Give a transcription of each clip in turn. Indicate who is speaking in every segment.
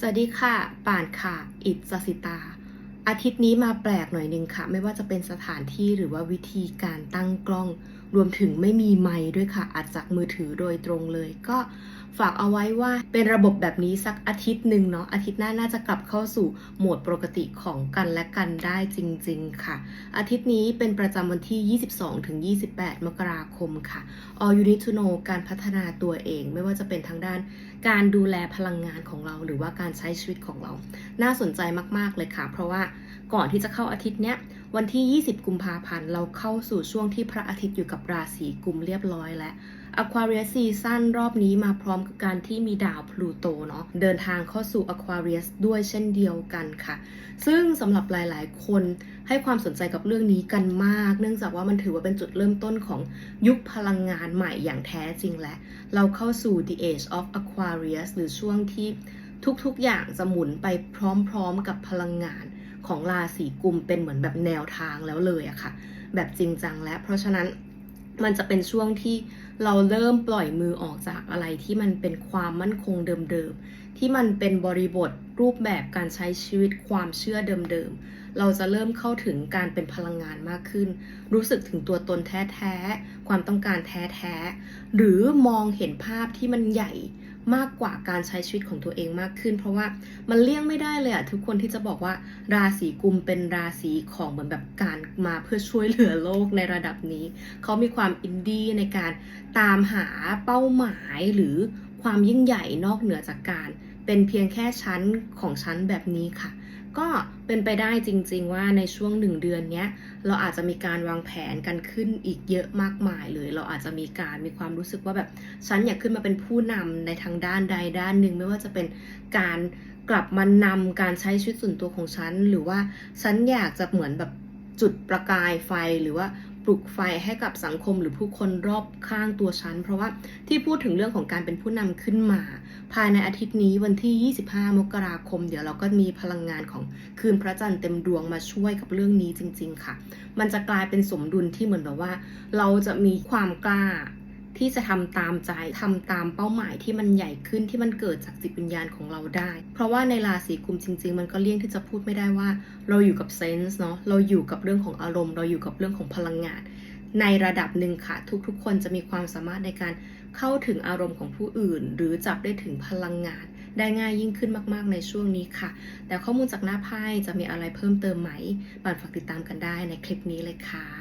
Speaker 1: สวัสดีค่ะ ป่านค่ะ อิดสสิตา อาทิตย์นี้มาแปลกหน่อยนึงค่ะ ไม่ว่าจะเป็นสถานที่หรือว่าวิธีการตั้งกล้อง รวมถึงไม่มีไมค์ด้วยค่ะ อัดจากมือถือโดยตรงเลย ก็ ฝากเอาไว้ว่าเป็นระบบแบบนี้สักอาทิตย์หนึ่งเนาะอาทิตย์หน้าน่าจะกลับเข้าสู่โหมดปกติของกันและกันได้จริง ๆ ค่ะ อาทิตย์นี้เป็นประจำวันที่ 22ถึง28 มกราคมค่ะ All You Need to Know การพัฒนาตัวเองไม่ว่าจะเป็นทางด้านการดูแลพลังงานของเรา หรือว่าการใช้ชีวิตของเรา น่าสนใจมากๆเลยค่ะ เพราะว่าก่อนที่จะเข้าอาทิตย์เนี้ย วันที่ 20 กุมภาพันธ์ เราเข้าสู่ช่วงที่พระอาทิตย์อยู่กับราศีกุมเรียบร้อยแล้ว Aquarius Season รอบนี้มาพร้อมกับการที่มีดาวพลูโตเนาะเดินทางเข้าสู่ Aquarius ด้วยเช่นเดียวกันค่ะ ซึ่งสำหรับหลายๆ คนให้ความสนใจกับเรื่องนี้กันมาก เนื่องจากว่ามันถือว่าเป็นจุดเริ่มต้นของยุคพลังงานใหม่อย่างแท้จริงและ เราเข้าสู่ the age of Aquarius หรือช่วงที่ทุกๆ อย่างจะหมุนไปพร้อมๆ กับพลังงาน ของราศีกุมเป็นเหมือนแบบแนวทางแล้วเลยอะค่ะ แบบจริงจังแล้ว เพราะฉะนั้นมันจะเป็นช่วงที่เราเริ่มปล่อยมือออกจากอะไรที่มันเป็นความมั่นคงเดิมๆ ที่มันเป็นบริบทรูปแบบการใช้ชีวิตความเชื่อเดิมๆ เราจะเริ่มเข้าถึงการเป็นพลังงานมากขึ้น รู้สึกถึงตัวตนแท้ๆ ความต้องการแท้ๆ หรือมองเห็นภาพที่มันใหญ่ มากกว่าการใช้ชีวิตของตัวเองมากขึ้น เพราะว่ามันเลี่ยงไม่ได้เลยอะทุกคนที่จะบอกว่าราศีกุมเป็นราศีของเหมือนแบบการมาเพื่อช่วยเหลือโลกในระดับนี้ เขามีความอินดี้ในการตามหาเป้าหมายหรือความยิ่งใหญ่นอกเหนือจากการ เป็นเพียงแค่ชั้นของชั้นแบบนี้ค่ะ ก็เป็นไปได้จริง ๆ ว่าในช่วงหนึ่งเดือนเนี้ยเราอาจจะมีการวางแผนกันขึ้นอีกเยอะมากมายเลยเราอาจจะมีการมีความรู้สึกว่าแบบฉันอยากขึ้นมาเป็นผู้นำในทางด้านใดด้านหนึ่งไม่ว่าจะเป็นการกลับมานำการใช้ชีวิตส่วนตัวของฉัน หรือว่าฉันอยากจะเหมือนแบบจุดประกายไฟหรือว่า ปลุกไฟให้กับสังคมหรือผู้คนรอบข้างตัวฉัน เพราะว่าที่พูดถึงเรื่องของการเป็นผู้นำขึ้นมา ภายในอาทิตย์นี้วันที่ 25 มกราคม เดี๋ยวเราก็มีพลังงานของคืนพระจันทร์เต็มดวงมาช่วยกับเรื่องนี้จริง ๆ ค่ะ มันจะกลายเป็นสมดุลที่เหมือนแบบว่า เราจะมีความกล้า ที่จะทำตามใจทำตามเป้าหมายที่มันใหญ่ขึ้นที่มันเกิดจากจิตวิญญาณของเราได้ เพราะว่าในราศีกุมจริง ๆ มันก็เลี่ยงที่จะพูดไม่ได้ว่า เราอยู่กับเซนส์เนาะเราอยู่กับเรื่องของอารมณ์ เราอยู่กับเรื่องของพลังงาน ในระดับหนึ่งค่ะ ทุกๆ คนจะมีความสามารถในการเข้าถึงอารมณ์ของผู้อื่น หรือจับได้ถึงพลังงาน ได้ง่ายยิ่งขึ้นมากๆในช่วงนี้ค่ะ แต่ข้อมูลจากหน้าไพ่จะมีอะไรเพิ่มเติมไหมบันฝากติดตามกันได้ในคลิปนี้เลยค่ะ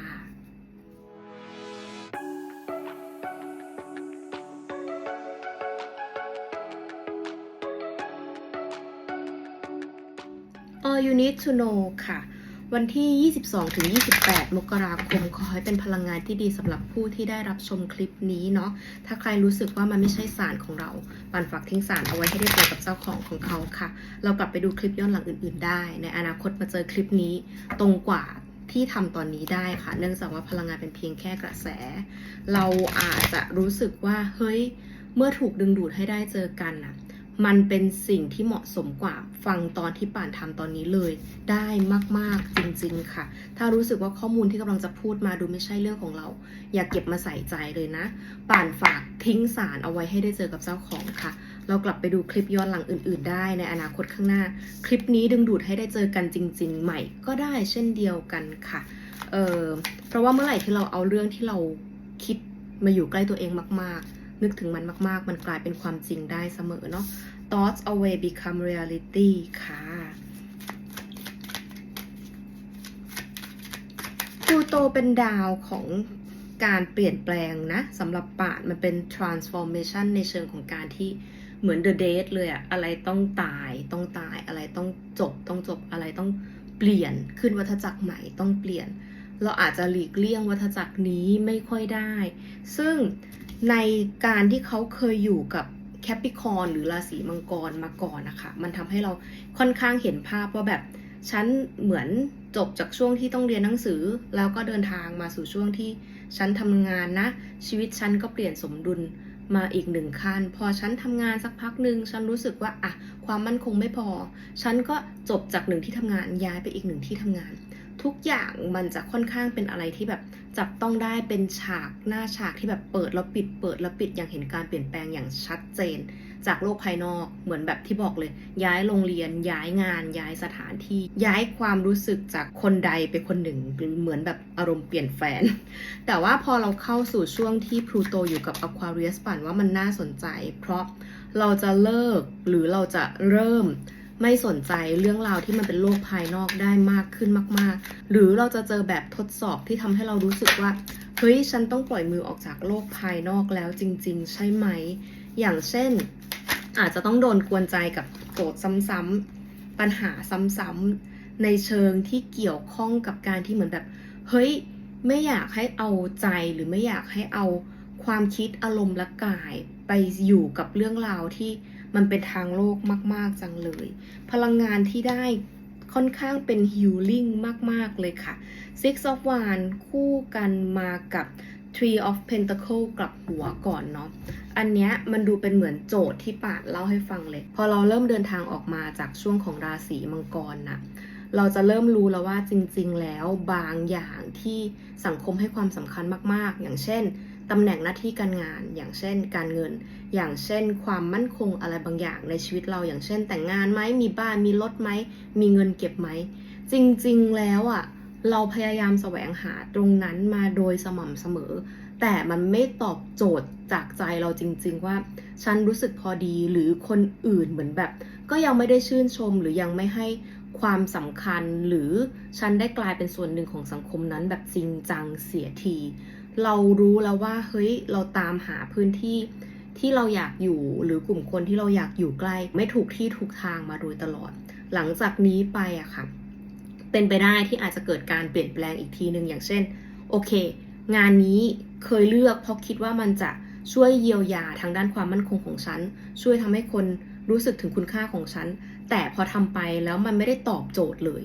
Speaker 1: All you need to know ค่ะ วันที่ 22ถึง28 มกราคม ขอให้เป็นพลังงานที่ดีสำหรับผู้ที่ได้รับชมคลิปนี้เนาะ ถ้าใครรู้สึกว่ามันไม่ใช่สารของเรา ปันฝากทิ้งสารเอาไว้ให้ได้เจอกับเจ้าของของเขาค่ะ เรากลับไปดูคลิปย้อนหลังอื่น ๆ ได้ ในอนาคตมาเจอคลิปนี้ตรงกว่าที่ทำตอนนี้ได้ค่ะ เนื่องจากว่าพลังงานเป็นเพียงแค่กระแส เราอาจจะรู้สึกว่า เฮ้ย เมื่อถูกดึงดูดให้ได้เจอกันนะ มันเป็นสิ่งที่เหมาะสมกว่าฟังตอนที่ป่านทำตอนนี้เลย ได้มากๆจริงๆค่ะ ถ้ารู้สึกว่าข้อมูลที่กำลังจะพูดมาดูไม่ใช่เรื่องของเรา อย่าเก็บมาใส่ใจเลยนะ ป่านฝากทิ้งสารเอาไว้ให้ได้เจอกับเจ้าของค่ะ เรากลับไปดูคลิปย้อนหลังอื่น ๆ ได้ในอนาคตข้างหน้า คลิปนี้ดึงดูดให้ได้เจอกันจริง ๆ ใหม่ก็ได้เช่นเดียวกันค่ะเออเพราะว่าเมื่อไหร่ที่เราเอาเรื่องที่เราคิดมาอยู่ใกล้ตัวเองมาก ๆ นึกถึงมันมาก ๆ มันกลายเป็นความจริงได้เสมอเนาะ thoughts away become reality ค่ะพูโตเป็นดาวของการเปลี่ยนแปลงนะสำหรับป่านมันเป็น transformation ในเชิงของการที่เหมือน the date เลยอะอะไรต้องตายต้องตายอะไรต้องจบต้องจบอะไรต้องเปลี่ยนขึ้นวัฏจักรใหม่ต้องเปลี่ยน เราอาจจะหลีกเลี่ยงวัฏจักรนี้ไม่ค่อยได้ ซึ่ง ในการที่เขาเคยอยู่กับแคปิคอนหรือราศีมังกรมาก่อนนะคะ มันทำให้เราค่อนข้างเห็นภาพว่าแบบฉันเหมือนจบจากช่วงที่ต้องเรียนหนังสือ แล้วก็เดินทางมาสู่ช่วงที่ฉันทำงานนะ ชีวิตฉันก็เปลี่ยนสมดุลมาอีกหนึ่งขั้นพอฉันทำงานสักพักหนึ่งฉันรู้สึกว่าอะความมั่นคงไม่พอ ฉันก็จบจากหนึ่งที่ทำงานย้ายไปอีกหนึ่งที่ทำงาน ทุกอย่างมันจะค่อนข้างเป็นอะไรที่แบบ จับต้องได้เป็นฉากหน้าฉากที่แบบเปิดแล้วปิดเปิดแล้วปิดอย่างเห็นการเปลี่ยนแปลงอย่างชัดเจน จากโลกภายนอกเหมือนแบบที่บอกเลย ย้ายโรงเรียนย้ายงาน ย้ายสถานที่ ย้ายความรู้สึกจากคนใดไปคนหนึ่งเหมือนแบบอารมณ์เปลี่ยนแฟน แต่ว่าพอเราเข้าสู่ช่วงที่พลูโตอยู่กับ Aquarius ปั่นว่ามันน่าสนใจ เพราะเราจะเลิกหรือเราจะเริ่ม ไม่สนใจเรื่องราวที่มันเป็นโลกภายนอกได้มากขึ้นมาก ๆ หรือเราจะเจอแบบทดสอบที่ทำให้เรารู้สึกว่า เฮ้ย ฉันต้องปล่อยมือออกจากโลกภายนอกแล้วจริง ๆ ใช่ไหม อย่างเช่น อาจจะต้องโดนกวนใจกับโจทย์ซ้ำๆปัญหาซ้ำๆในเชิงที่เกี่ยวข้องกับการที่เหมือนแบบ เฮ้ย ไม่อยากให้เอาใจหรือไม่อยากให้เอาความคิดอารมณ์และกายไปอยู่กับเรื่องราวที่ มันเป็นทางโลกมาก ๆ จังเลย พลังงานที่ได้ค่อนข้างเป็น healing มาก ๆ เลยค่ะ Six of Wands คู่กันมากับ Three of Pentacle กลับหัวก่อนเนาะ อันเนี้ยมันดูเป็นเหมือนโจทย์ที่ปาดเล่าให้ฟังเลย พอเราเริ่มเดินทางออกมาจากช่วงของราศีมังกรนะเราจะเริ่มรู้แล้วว่าจริง ๆ แล้วบางอย่างที่สังคมให้ความสำคัญมาก ๆ อย่างเช่น ตำแหน่งหน้าที่การงาน อย่างเช่น การเงิน อย่างเช่น ความมั่นคงอะไรบางอย่างในชีวิตเรา อย่างเช่น แต่งงานไหมมีบ้านมีรถไหมมีเงินเก็บไหม จริงๆแล้วอะเราพยายามแสวงหาตรงนั้นมาโดยสม่ำเสมอ แต่มันไม่ตอบโจทย์จากใจเราจริง ๆ ว่า ฉันรู้สึกพอดีหรือคนอื่นเหมือนแบบ ก็ยังไม่ได้ชื่นชมหรือยังไม่ให้ความสำคัญหรือฉันได้กลายเป็นส่วนหนึ่งของสังคมนั้นแบบจริงจังเสียที เรารู้แล้วว่าเฮ้ยเราตามหาพื้นที่ที่เราอยากอยู่หรือกลุ่มคนที่เราอยากอยู่ใกล้ ไม่ถูกที่ถูกทางมาโดยตลอด หลังจากนี้ไปอะค่ะ เป็นไปได้ที่อาจจะเกิดการเปลี่ยนแปลงอีกทีหนึ่งอย่างเช่น โอเค งานนี้เคยเลือกเพราะคิดว่ามันจะช่วยเยียวยาทางด้านความมั่นคงของฉัน ช่วยทำให้คนรู้สึกถึงคุณค่าของฉัน แต่พอทำไปแล้วมันไม่ได้ตอบโจทย์เลย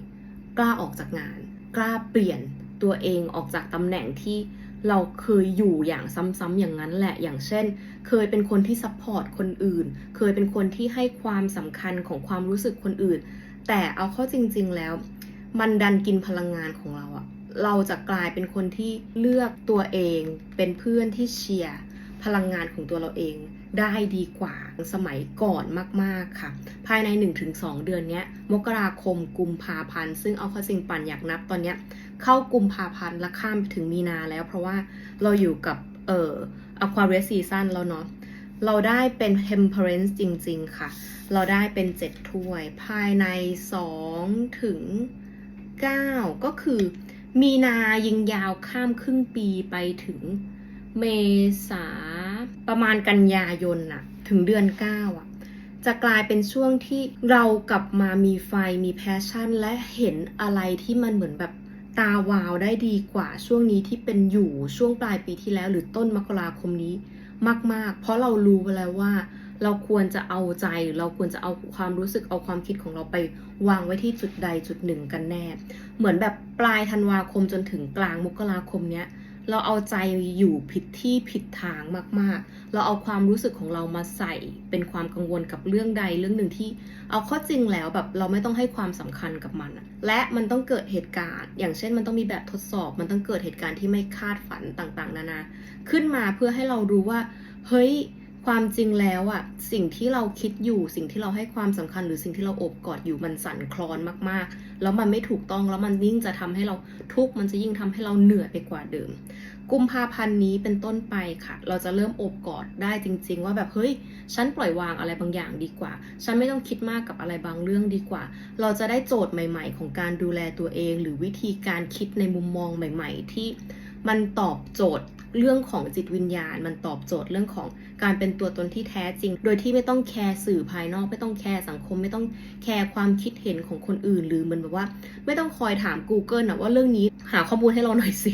Speaker 1: กล้าออกจากงาน กล้าเปลี่ยนตัวเองออกจากตำแหน่งที่ เราเคยอยู่อย่างซ้ำๆอย่างนั้นแหละ อย่างเช่น เคยเป็นคนที่ซัพพอร์ตคนอื่น เคยเป็นคนที่ให้ความสำคัญของความรู้สึกคนอื่น แต่เอาเข้าจริง ๆ แล้ว มันดันกินพลังงานของเราอะเราจะกลายเป็นคนที่เลือกตัวเอง เป็นเพื่อนที่เชียร์พลังงานของตัวเราเองได้ดีกว่าสมัยก่อนมาก ๆ ค่ะ ภายใน 1-2 เดือนนี้มกราคมกุมภาพันธ์ ซึ่งเอาข้าจริงปั่นอยากนับตอนนี้ เข้ากุมภาพันธ์และข้ามไปถึงมีนาแล้ว เพราะว่าเราอยู่กับเอ่อ Aquarius Season แล้วเนาะเราได้เป็น Temperance จริง ๆ ค่ะ เราได้เป็น 7 ถ้วย ภายใน 2 ถึง 9 ก็คือ มีนายิงยาวข้ามครึ่งปีไปถึงเมษาประมาณกันยายนน่ะ ถึงเดือน 9 อะ จะกลายเป็นช่วงที่เรากลับมามีไฟมีแพชชั่น และเห็นอะไรที่มันเหมือนแบบ ตาวาวได้ดีกว่าช่วงนี้ที่เป็นอยู่ช่วงปลายปีที่แล้ว หรือต้นมกราคมนี้มาก ๆ เพราะเรารู้ไปแล้วว่า เราควรจะเอาใจเราควรจะเอาความรู้สึกเอาความคิดของเราไปวางไว้ที่จุดใดจุดหนึ่งกันแน่ เหมือนแบบปลายธันวาคมจนถึงกลางมกราคมเนี้ย เราเอาใจอยู่ผิดที่ผิดทางมาก ๆ เราเอาความรู้สึกของเรามาใส่เป็นความกังวลกับเรื่องใดเรื่องหนึ่งที่ เอาข้อจริงแล้วแบบเราไม่ต้องให้ความสำคัญกับมัน และมันต้องเกิดเหตุการณ์ อย่างเช่นมันต้องมีแบบทดสอบ มันต้องเกิดเหตุการณ์ที่ไม่คาดฝันต่างๆ นานา ขึ้นมาเพื่อให้เรารู้ว่า เฮ้ยความจริงแล้วอะสิ่งที่เราคิดอยู่สิ่งที่เราให้ความสำคัญหรือสิ่งที่เราโอบกอดอยู่มันสั่นคลอนมากๆ แล้วมันไม่ถูกต้องแล้วมันยิ่งจะทำให้เราทุกข์มันจะยิ่งทำให้เราเหนื่อยไปกว่าเดิม กุมภาพันธ์นี้เป็นต้นไปค่ะ เราจะเริ่มโอบกอดได้จริง ๆ ว่าแบบเฮ้ยฉันปล่อยวางอะไรบางอย่างดีกว่า ฉันไม่ต้องคิดมากกับอะไรบางเรื่องดีกว่า เราจะได้โจทย์ใหม่ ๆ ของการดูแลตัวเอง หรือวิธีการคิดในมุมมองใหม่ ๆ ที่มันตอบโจทย์เรื่องของจิตวิญญาณ มันตอบโจทย์เรื่องของการเป็นตัวตนที่แท้จริง โดยที่ไม่ต้องแคร์สื่อภายนอก ไม่ต้องแคร์สังคม ไม่ต้องแคร์ความคิดเห็นของคนอื่น หรือเหมันแบบว่า ไม่ต้องคอยถาม Google นะว่าเรื่องนี้หาข้อมูลให้เราหน่อยสิ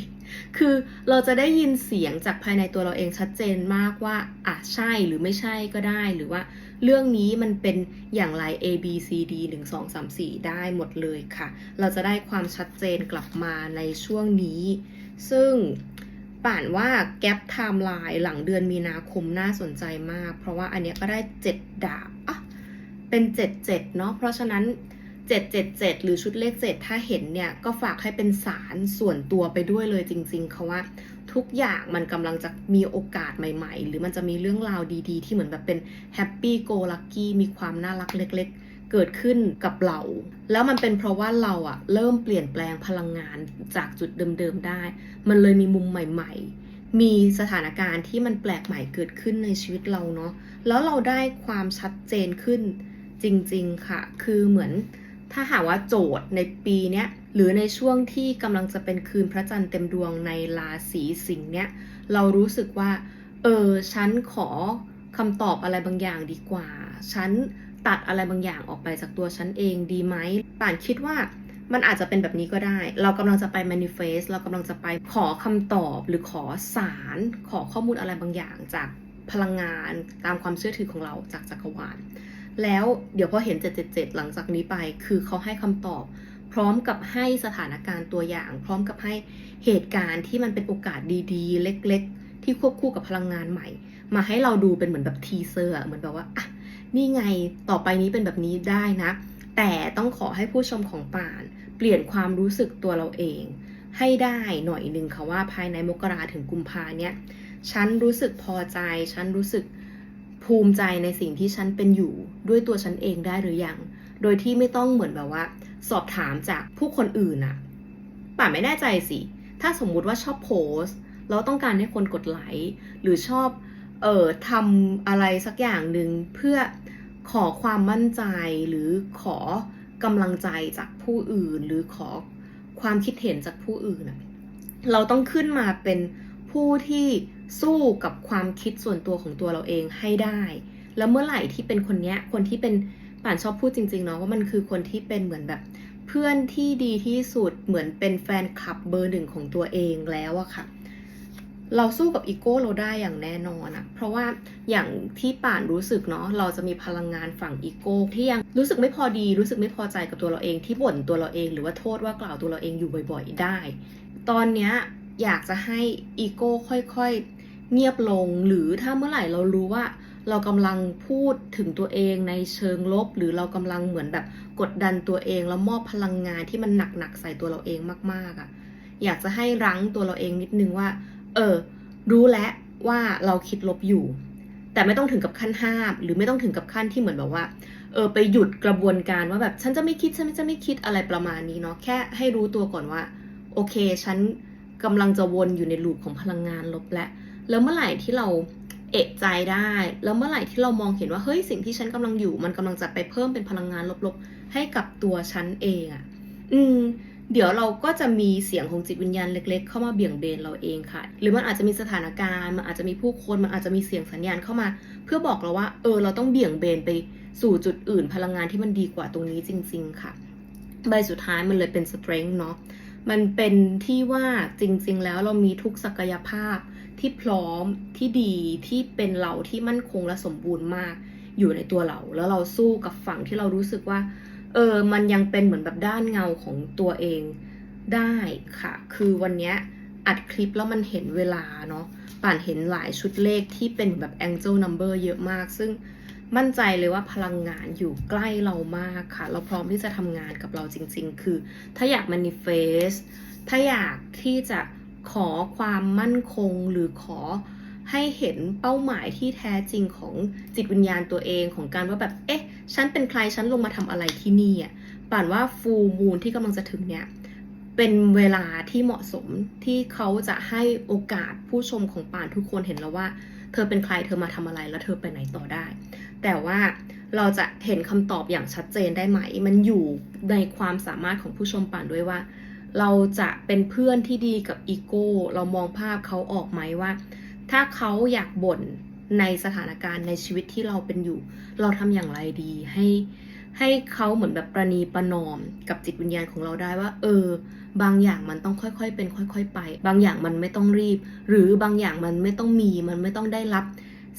Speaker 1: คือเราจะได้ยินเสียงจากภายในตัวเราเองชัดเจนมากว่าอะใช่หรือไม่ใช่ก็ได้ หรือว่าเรื่องนี้มันเป็นอย่างไร A B C D 1 2 3 4 ได้หมดเลยค่ะ เราจะได้ความชัดเจนกลับมาในช่วงนี้ ซึ่งป่านว่าแก p ไทม์ไลน์หลังเดือนมีนาคมน่าสนใจมาก เพราะว่าอันเนี้ยก็ได้ 7 ดาบอะเป็น 7 7 เนาะเพราะฉะนั้น 777 หรือชุดเลข 7 ถ้าเห็นเนี่ย ก็ฝากให้เป็นสารส่วนตัวไปด้วยเลยจริงๆ เขาว่าทุกอย่างมันกำลังจะมีโอกาสใหม่ ๆ หรือมันจะมีเรื่องราวดีๆ ที่เหมือนแบบเป็นแฮปปี้โกลักกี้มีความน่ารักเล็กๆเกิดขึ้นกับเรา แล้วมันเป็นเพราะว่าเราอะเริ่มเปลี่ยนแปลงพลังงานจากจุดเดิมๆได้ มันเลยมีมุมใหม่ๆ มีสถานการณ์ที่มันแปลกใหม่เกิดขึ้นในชีวิตเราเนาะ แล้วเราได้ความชัดเจนขึ้นจริงๆค่ะ คือเหมือน ถ้าหากว่าโจทย์ในปีเนี้ยหรือในช่วงที่กำลังจะเป็นคืนพระจันทร์เต็มดวงในราศีสิงห์เนี้ยเรารู้สึกว่า เออฉันขอคำตอบอะไรบางอย่างดีกว่า ฉันตัดอะไรบางอย่างออกไปจากตัวฉันเองดีไหมป่านคิดว่ามันอาจจะเป็นแบบนี้ก็ได้ เรากำลังจะไป manifest เรากำลังจะไปขอคำตอบหรือขอสาร ขอข้อมูลอะไรบางอย่างจากพลังงานตามความเชื่อถือของเราจากจักรวาล แล้วเดี๋ยวพอเห็น 777 หลังจากนี้ไป คือเขาให้คำตอบ พร้อมกับให้สถานการณ์ตัวอย่าง พร้อมกับให้เหตุการณ์ที่มันเป็นโอกาสดีๆ เล็กๆ ที่ควบคู่กับพลังงานใหม่ มาให้เราดูเป็นเหมือนแบบทีเซอร์อะเหมือนแบบว่าอะนี่ไงต่อไปนี้เป็นแบบนี้ได้นะ แต่ต้องขอให้ผู้ชมของป่าน เปลี่ยนความรู้สึกตัวเราเอง ให้ได้หน่อยหนึ่งค่ะว่าภายในมกราถึงกุมภาเนี่ยฉันรู้สึกพอใจ ฉันรู้สึก ภูมิใจในสิ่งที่ฉันเป็นอยู่ด้วยตัวฉันเองได้หรือยัง โดยที่ไม่ต้องเหมือนแบบว่า สอบถามจากผู้คนอื่นอะป่าไม่แน่ใจสิ ถ้าสมมุติว่าชอบโพสต์แล้วต้องการให้คนกดไลค์หรือชอบเอ่อทำอะไรสักอย่างหนึ่งเพื่อขอความมั่นใจหรือขอกำลังใจจากผู้อื่น หรือขอความคิดเห็นจากผู้อื่นอะเราต้องขึ้นมาเป็นผู้ที่ สู้กับความคิดส่วนตัวของตัวเราเองให้ได้ แล้วเมื่อไหร่ที่เป็นคนเนี้ย คนที่เป็นป่านชอบพูดจริงๆเนาะว่ามันคือคนที่เป็นเหมือนแบบ เพื่อนที่ดีที่สุดเหมือนเป็นแฟนคลับเบอร์หนึ่งของตัวเองแล้วอะค่ะ เราสู้กับอีโก้เราได้อย่างแน่นอนอะเพราะว่าอย่างที่ป่านรู้สึกเนาะเราจะมีพลังงานฝั่งอีโก้ที่ยังรู้สึกไม่พอดีรู้สึกไม่พอใจกับตัวเราเองที่บ่นตัวเราเอง หรือว่าโทษว่ากล่าวตัวเราเองอยู่บ่อย ๆ ได้ ตอนเนี้ยอยากจะให้อีโก้ค่อยๆ เงียบลงหรือถ้าเมื่อไหร่เรารู้ว่า เรากำลังพูดถึงตัวเองในเชิงลบ หรือเรากำลังเหมือนแบบกดดันตัวเอง แล้วมอบพลังงานที่มันหนักๆใส่ตัวเราเองมากๆอะ่ะ อยากจะให้รั้งตัวเราเองนิดนึงว่า เออ รู้แล้วว่าเราคิดลบอยู่ แต่ไม่ต้องถึงกับขั้นห้าม หรือไม่ต้องถึงกับขั้นที่เหมือนแบบว่า เออไปหยุดกระบวนการว่าแบบฉันจะไม่คิดฉันจะไม่คิดอะไรประมาณนี้เนาะแค่ให้รู้ตัวก่อนว่า โอเค ฉันกำลังจะวนอยู่ในลูปของพลังงานลบและ แล้วเมื่อไหร่ที่เราเอะใจได้ แล้วเมื่อไหร่ที่เรามองเห็นว่าเฮ้ยสิ่งที่ฉันกำลังอยู่ มันกำลังจะไปเพิ่มเป็นพลังงานลบๆ ให้กับตัวฉันเองอะ่ะ อืม เดี๋ยวเราก็จะมีเสียงของจิตวิญญาณเล็ก ๆ เข้ามาเบี่ยงเบนเราเองค่ะ หรือมันอาจจะมีสถานการณ์ มันอาจจะมีผู้คน มันอาจจะมีเสียงสัญญาณเข้ามา เพื่อบอกเราว่า เออ เราต้องเบี่ยงเบนไปสู่จุดอื่น พลังงานที่มันดีกว่าตรงนี้จริง ๆ ค่ะ ใบสุดท้ายมันเลยเป็น strength เนาะ มันเป็นที่ว่าจริง ๆ แล้วเรามีทุกศักยภาพ ที่พร้อมที่ดีที่เป็นเราที่มั่นคงและสมบูรณ์มาก อยู่ในตัวเรา แล้วเราสู้กับฝั่งที่เรารู้สึกว่า เออมันยังเป็นเหมือนแบบด้านเงาของตัวเองได้ค่ะ คือวันนี้อัดคลิปแล้วมันเห็นเวลาเนาะป่านเห็นหลายชุดเลขที่เป็นแบบ angel number เยอะมาก ซึ่งมั่นใจเลยว่าพลังงานอยู่ใกล้เรามากค่ะ เราพร้อมที่จะทำงานกับเราจริง ๆ คือ ถ้าอยาก manifest ถ้าอยากที่จะ ขอความมั่นคงหรือขอให้เห็นเป้าหมายที่แท้จริงของจิตวิญญาณตัวเองของการว่าแบบ เอ๊ะ ฉันเป็นใคร ฉันลงมาทำอะไรที่นี่อะป่านว่าฟูมูลที่กำลังจะถึงเนี่ย เป็นเวลาที่เหมาะสมที่เขาจะให้โอกาสผู้ชมของป่านทุกคนเห็นแล้วว่า เธอเป็นใคร เธอมาทำอะไร แล้วเธอไปไหนต่อได้ แต่ว่าเราจะเห็นคำตอบอย่างชัดเจนได้ไหม มันอยู่ในความสามารถของผู้ชมป่านด้วยว่า เราจะเป็นเพื่อนที่ดีกับอีโก้ เรามองภาพเขาออกไหมว่า ถ้าเขาอยากบ่นในสถานการณ์ในชีวิตที่เราเป็นอยู่ เราทำอย่างไรดีให้ให้เขาเหมือนแบบประนีประนอมกับจิตวิญญาณของเราได้ว่า เออ บางอย่างมันต้องค่อยๆ เป็นค่อย ๆ ไป บางอย่างมันไม่ต้องรีบ หรือบางอย่างมันไม่ต้องมีมันไม่ต้องได้รับ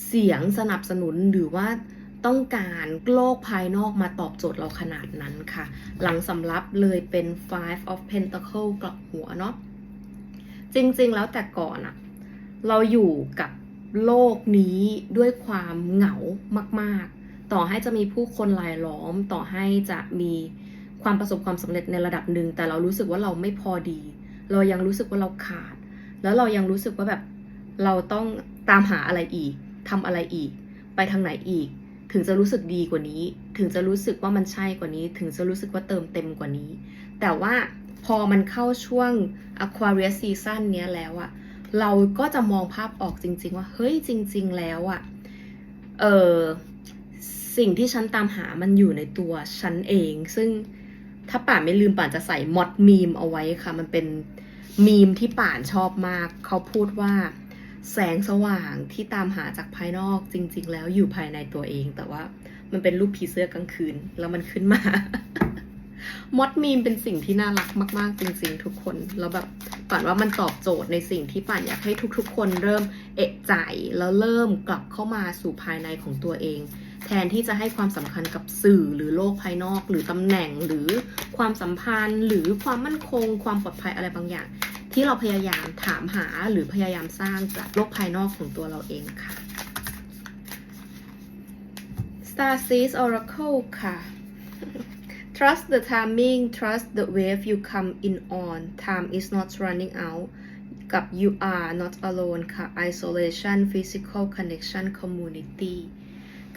Speaker 1: เสียงสนับสนุนหรือว่า ต้องการโลกภายนอกมาตอบโจทย์เราขนาดนั้นค่ะ หลังสำรับเลยเป็น five of pentacle กลับหัวเนาะจริงๆแล้วแต่ก่อนอะเราอยู่กับโลกนี้ด้วยความเหงามากๆ ต่อให้จะมีผู้คนรายล้อม ต่อให้จะมีควความประสบความสำเร็จในระดับหนึ่ง แต่เรารู้สึกว่าเราไม่พอดี เรายังรู้สึกว่าเราขาด แล้วเรายังรู้สึกว่าแบบเราต้องตามหาอะไรอีกทำอะไรอีก ไปทางไหนอีก ถึงจะรู้สึกดีกว่านี้ ถึงจะรู้สึกว่ามันใช่กว่านี้ ถึงจะรู้สึกว่าเติมเต็มกว่านี้ แต่ว่าพอมันเข้าช่วง Aquarius Season เนี้ยแล้วอะเราก็จะมองภาพออกจริง ๆ ว่า เฮ้ยจริง ๆ แล้วอะเออสิ่งที่ฉันตามหามันอยู่ในตัวฉันเอง ซึ่งถ้าป่านไม่ลืมป่านจะใส่มอดมีมเอาไว้ค่ะ มันเป็นมีมที่ป่านชอบมาก เขาพูดว่า แสงสว่างที่ตามหาจากภายนอกจริง ๆ แล้วอยู่ภายในตัวเอง แต่ว่ามันเป็นรูปผีเสื้อกลางคืน แล้วมันขึ้นมามดมีมเป็นสิ่งที่น่ารักมาก ๆ จริง ๆ ทุกคน แล้วแบบป่านว่ามันตอบโจทย์ในสิ่งที่ป่านอยากให้ทุก ๆ คนเริ่มเอะใจแล้วเริ่มกลับเข้ามาสู่ภายในของตัวเอง แทนที่จะให้ความสำคัญกับสื่อหรือโลกภายนอก หรือตำแหน่งหรือความสัมพันธ์ หรือความมั่นคง ความปลอดภัยอะไรบางอย่าง ที่เราพยายามถามหาหรือพยายามสร้างจากโลกภายนอกของตัวเราเองค่ะ Star Seeds Oracle ค่ะ Trust the timing trust the wave you come in on time is not running out กับ you are not alone ค่ะ isolation physical connection community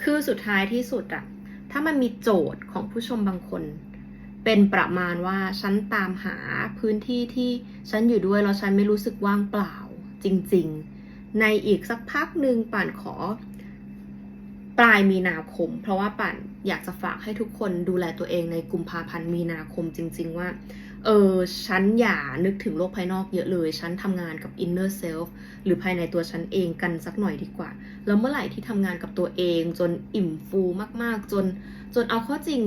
Speaker 1: คือสุดท้ายที่สุดอะถ้ามันมีโจทย์ของผู้ชมบางคน เป็นประมาณว่าฉันตามหาพื้นที่ที่ฉันอยู่ด้วยแล้วฉันไม่รู้สึกว่างเปล่าจริงๆ ในอีกสักพักหนึ่งป่านขอปลายมีนาคม เพราะว่าป่านอยากจะฝากให้ทุกคนดูแลตัวเองในกุมภาพันธ์มีนาคมจริง ๆ ว่า เออฉันอย่านึกถึงโลกภายนอกเยอะเลย ฉันทำงานกับ inner self หรือภายในตัวฉันเองกันสักหน่อยดีกว่า แล้วเมื่อไหร่ที่ทำงานกับตัวเองจนอิ่มฟูมากๆจน จนเอาข้อจริง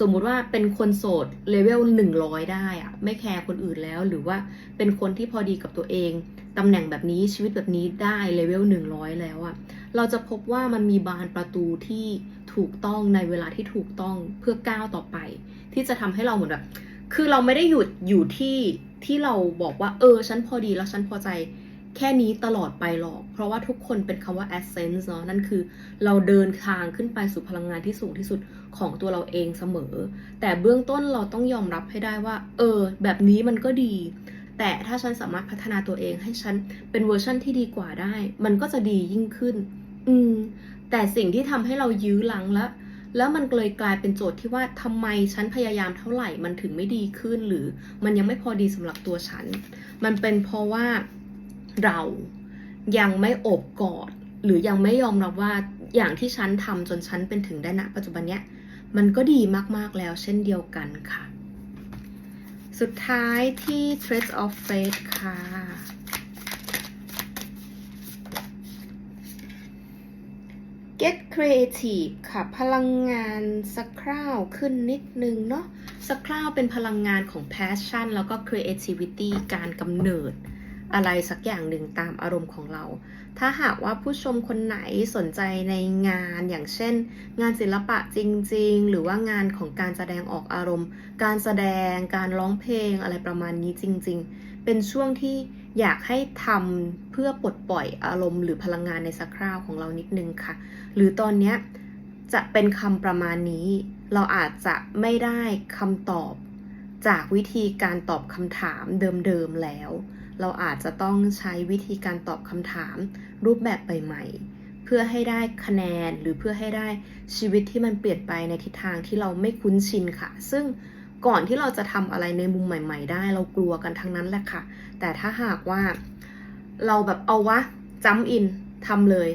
Speaker 1: สมมุติว่าเป็นคนโสดเลเวล100ได้อะไม่แคร์คนอื่นแล้ว หรือว่าเป็นคนที่พอดีกับตัวเองตำแหน่งแบบนี้ชีวิตแบบนี้ได้เลเวล100แล้วอะเราจะพบว่ามันมีบานประตูที่ถูกต้องในเวลาที่ถูกต้องเพื่อก้าวต่อไป ที่จะทำให้เราเหมือนแบบคือเราไม่ได้หยุดอยู่ที่ที่เราบอกว่า เออ ฉันพอดีแล้วฉันพอใจแค่นี้ตลอดไปหรอก เพราะว่าทุกคนเป็นคำว่า essence เนาะนั่นคือเราเดินทางขึ้นไปสู่พลังงานที่สูงที่สุด ของตัวเราเองเสมอ แต่เบื้องต้นเราต้องยอมรับให้ได้ว่า เออ แบบนี้มันก็ดี แต่ถ้าฉันสามารถพัฒนาตัวเองให้ฉันเป็นเวอร์ชั่นที่ดีกว่าได้ มันก็จะดียิ่งขึ้น อืม แต่สิ่งที่ทำให้เรายื้อหลังแล้วแล้วมันเลยกลายเป็นโจทย์ที่ว่าทำไมฉันพยายามเท่าไหร่มันถึงไม่ดีขึ้นหรือมันยังไม่พอดีสำหรับตัวฉัน มันเป็นเพราะว่าเรายังไม่โอบกอด หรือยังไม่ยอมรับว่าอย่างที่ฉันทำจนฉันเป็นถึงได้ณปัจจุบันเนี้ย มันก็ดีมาก ๆ แล้วเช่นเดียวกันค่ะ สุดท้ายที่ Threads of Fate ค่ะ Get Creative ค่ะ พลังงานสักคราวขึ้นนิดนึงเนาะสักคราวเป็นพลังงานของ Passion แล้วก็ Creativity การกำเนิดอะไรสักอย่างหนึ่งตามอารมณ์ของเรา ถ้าหากว่าผู้ชมคนไหนสนใจในงานอย่างเช่น งานศิลปะจริง ๆ หรือว่างานของการแสดงออกอารมณ์ การแสดงการร้องเพลงอะไรประมาณนี้จริง ๆ เป็นช่วงที่อยากให้ทำเพื่อปลดปล่อยอารมณ์หรือพลังงานในสักคราวของเรานิดนึงค่ะ หรือตอนนี้จะเป็นคำประมาณนี้ เราอาจจะไม่ได้คำตอบจากวิธีการตอบคำถามเดิมๆแล้ว เราอาจจะต้องใช้วิธีการตอบคำถามรูปแบบใหม่ๆ เพื่อให้ได้คะแนนหรือเพื่อให้ได้ชีวิตที่มันเปลี่ยนไปในทิศทางที่เราไม่คุ้นชินค่ะ ซึ่งก่อนที่เราจะทำอะไรในมุมใหม่ ๆ ได้ เรากลัวกันทั้งนั้นแหละค่ะ แต่ถ้าหากว่าเราแบบเอาวะจัมอินทำเลย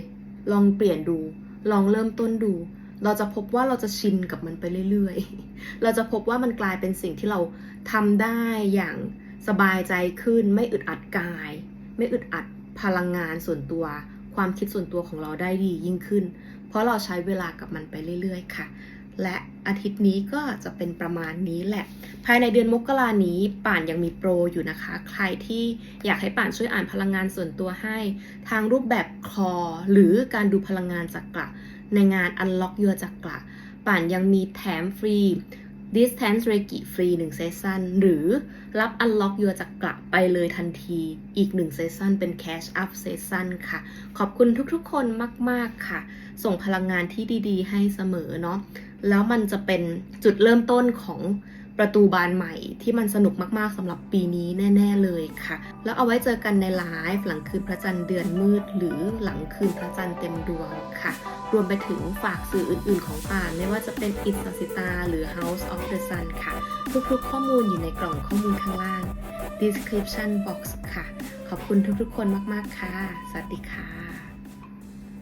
Speaker 1: ลองเปลี่ยนดู ลองเริ่มต้นดู เราจะพบว่าเราจะชินกับมันไปเรื่อยๆ เราจะพบว่ามันกลายเป็นสิ่งที่เราทำได้อย่าง สบายใจขึ้นไม่อึดอัดกาย ไม่อึดอัดพลังงานส่วนตัว ความคิดส่วนตัวของเราได้ดียิ่งขึ้น เพราะเราใช้เวลากับมันไปเรื่อย ๆ ค่ะ และอาทิตย์นี้ก็จะเป็นประมาณนี้แหละ ภายในเดือนมกรานี้ป่านยังมีโปรอยู่นะคะ ใครที่อยากให้ป่านช่วยอ่านพลังงานส่วนตัวให้ ทางรูปแบบคอหรือการดูพลังงานจักระในงาน Unlock Your จักระป่านยังมีแถมฟรี Distance Reiki ฟรี1เซสชันหรือรับ Unlock Your จักระไปเลยทันทีอีก1เซสชันเป็น Cash Up Session ค่ะ ขอบคุณทุกๆคนมาก ๆ ค่ะ ส่งพลังงานที่ดีๆ ให้เสมอเนาะแล้วมันจะเป็นจุดเริ่มต้นของ ประตูบานใหม่ที่มันสนุกมากๆสำหรับปีนี้แน่ ๆเลยค่ะ แล้วเอาไว้เจอกันในไลฟ์หลังคืนพระจันทร์เดือนมืด หรือหลังคืนพระจันทร์เต็มดวงค่ะ รวมไปถึงฝากสื่ออื่น ๆ ของป่าน ไม่ว่าจะเป็น i t s a s i t a หรือ House of the Sun ค่ะ ทุกๆ ข้อมูลอยู่ในกล่องข้อมูลข้างล่าง description box ค่ะ ขอบคุณทุกๆ คนมากๆค่ะ สวัสดีค่ะ